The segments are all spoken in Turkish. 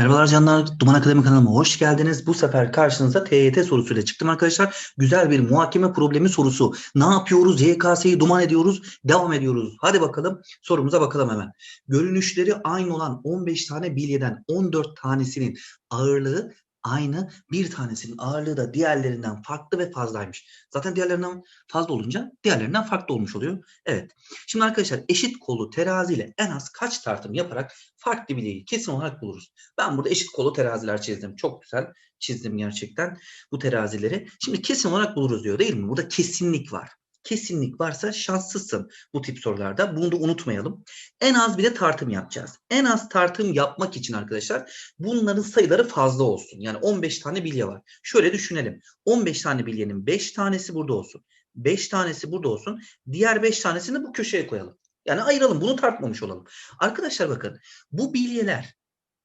Merhabalar canlar, Duman Akademi kanalıma hoş geldiniz. Bu sefer karşınıza TYT sorusuyla çıktım arkadaşlar. Güzel bir muhakeme problemi sorusu. Ne yapıyoruz? YKS'yi duman ediyoruz, devam ediyoruz. Hadi bakalım sorumuza bakalım hemen. Görünüşleri aynı olan 15 tane bilyeden 14 tanesinin ağırlığı aynı, bir tanesinin ağırlığı da diğerlerinden farklı ve fazlaymış. Zaten diğerlerinden fazla olunca diğerlerinden farklı olmuş oluyor. Evet. Şimdi arkadaşlar eşit kolu teraziyle en az kaç tartım yaparak farklı bilyeyi kesin olarak buluruz. Ben burada eşit kolu teraziler çizdim. Çok güzel çizdim gerçekten bu terazileri. Şimdi kesin olarak buluruz diyor değil mi? Burada kesinlik var. Kesinlik varsa şanslısın bu tip sorularda. Bunu da unutmayalım. En az bir de tartım yapacağız. En az tartım yapmak için arkadaşlar bunların sayıları fazla olsun. Yani 15 tane bilye var. Şöyle düşünelim. 15 tane bilyenin 5 tanesi burada olsun. 5 tanesi burada olsun. Diğer 5 tanesini bu köşeye koyalım. Yani ayıralım. Bunu tartmamış olalım. Arkadaşlar bakın bu bilyeler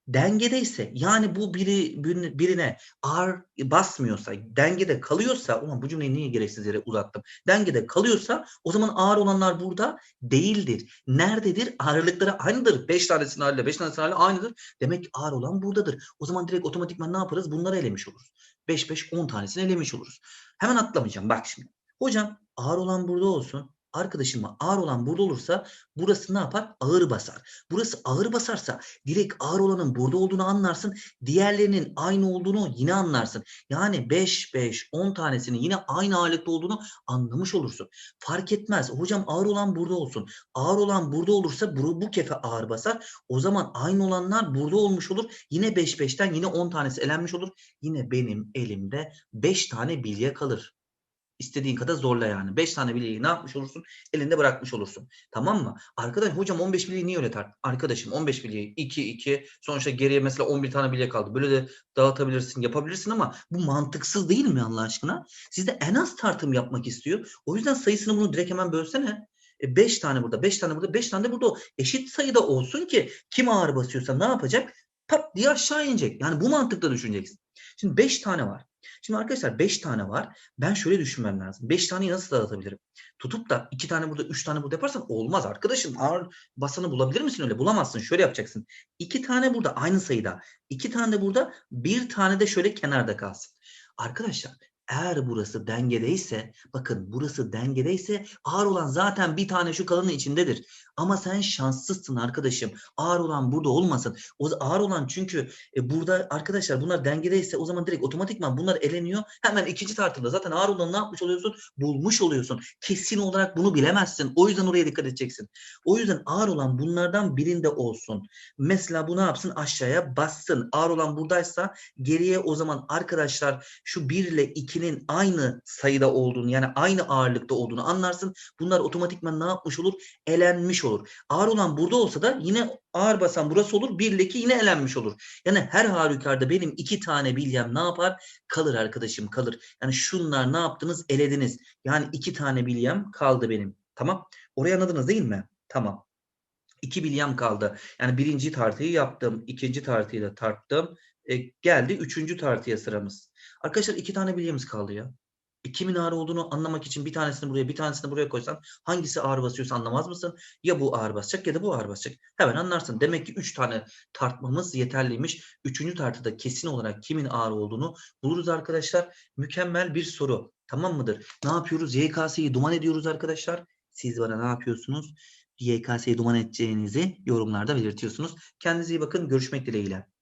dengedeyse yani bu biri bir- birine ağır basmıyorsa dengede kalıyorsa ulan bu cümleyi niye gereksiz yere uzattım dengede kalıyorsa o zaman ağır olanlar burada değildir. Nerededir? Ağırlıkları aynıdır. 5 tanesinin haliyle 5 tanesinin haliyle aynıdır. Demek ki ağır olan buradadır. O zaman direkt otomatikman ne yaparız? Bunları elemiş oluruz. 5 5 10 tanesini elemiş oluruz. Hemen atlamayacağım bak şimdi. Hocam ağır olan burada olsun. Arkadaşıma ağır olan burada olursa burası ne yapar? Ağır basar. Burası ağır basarsa direkt ağır olanın burada olduğunu anlarsın. Diğerlerinin aynı olduğunu yine anlarsın. Yani 5 5 10 tanesinin yine aynı ağırlıkta olduğunu anlamış olursun. Fark etmez. Hocam ağır olan burada olsun. Ağır olan burada olursa bu, bu kefe ağır basar. O zaman aynı olanlar burada olmuş olur. Yine 5 5'ten yine 10 tanesi elenmiş olur. Yine benim elimde 5 tane bilye kalır. İstediğin kadar zorla yani. 5 tane bilyeyi ne yapmış olursun? Elinde bırakmış olursun. Tamam mı? Arkadaş hocam 15 bilyeyi niye öyle tart? Arkadaşım 15 bilyeyi 2 2 sonuçta geriye mesela 11 tane bilye kaldı. Böyle de dağıtabilirsin, yapabilirsin ama bu mantıksız değil mi Allah aşkına? Sizde en az tartım yapmak istiyor. O yüzden sayısını bunu direkt hemen bölsene. 5 tane burada, 5 tane burada, 5 tane de burada. Eşit sayıda olsun ki kim ağır basıyorsa ne yapacak? Pat diye aşağı inecek. Yani bu mantıkla düşüneceksin. Şimdi 5 tane var. Şimdi arkadaşlar 5 tane var. Ben şöyle düşünmem lazım. 5 taneyi nasıl dağıtabilirim? Tutup da 2 tane burada 3 tane burada yaparsan olmaz arkadaşım. Ağır basanı bulabilir misin öyle? Bulamazsın. Şöyle yapacaksın. 2 tane burada aynı sayıda. 2 tane de burada. Bir tane de şöyle kenarda kalsın. Arkadaşlar eğer burası dengedeyse bakın burası dengedeyse ağır olan zaten bir tane şu kalanın içindedir. Ama sen şanssızsın arkadaşım. Ağır olan burada olmasın. O ağır olan çünkü e, burada arkadaşlar bunlar dengedeyse o zaman direkt otomatikman bunlar eleniyor. Hemen ikinci tartımda zaten ağır olanı ne yapmış oluyorsun? Bulmuş oluyorsun. Kesin olarak bunu bilemezsin. O yüzden oraya dikkat edeceksin. O yüzden ağır olan bunlardan birinde olsun. Mesela bu ne yapsın? Aşağıya bassın. Ağır olan buradaysa geriye o zaman arkadaşlar şu 1 ile 2'nin aynı sayıda olduğunu yani aynı ağırlıkta olduğunu anlarsın. Bunlar otomatikman ne yapmış olur? Elenmiş olur. Ağır olan burada olsa da yine ağır basan burası olur. 1 ile 2 yine elenmiş olur. Yani her halükarda benim iki tane bilyem ne yapar? Kalır arkadaşım kalır. Yani şunlar ne yaptınız? Elediniz. Yani iki tane bilyem kaldı benim. Tamam. Orayı anladınız değil mi? Tamam. İki bilyem kaldı. Yani birinci tartıyı yaptım. ikinci tartıyı da tarttım. E, geldi üçüncü tartıya sıramız. Arkadaşlar iki tane bilyemiz kaldı ya. E, kimin ağır olduğunu anlamak için bir tanesini buraya bir tanesini buraya koysan hangisi ağır basıyorsa anlamaz mısın? Ya bu ağır basacak ya da bu ağır basacak. Hemen anlarsın. Demek ki üç tane tartmamız yeterliymiş. Üçüncü tartıda kesin olarak kimin ağır olduğunu buluruz arkadaşlar. Mükemmel bir soru. Tamam mıdır? Ne yapıyoruz? YKS'yi duman ediyoruz arkadaşlar. Siz bana ne yapıyorsunuz? YKS'yi duman edeceğinizi yorumlarda belirtiyorsunuz. Kendinize iyi bakın. Görüşmek dileğiyle.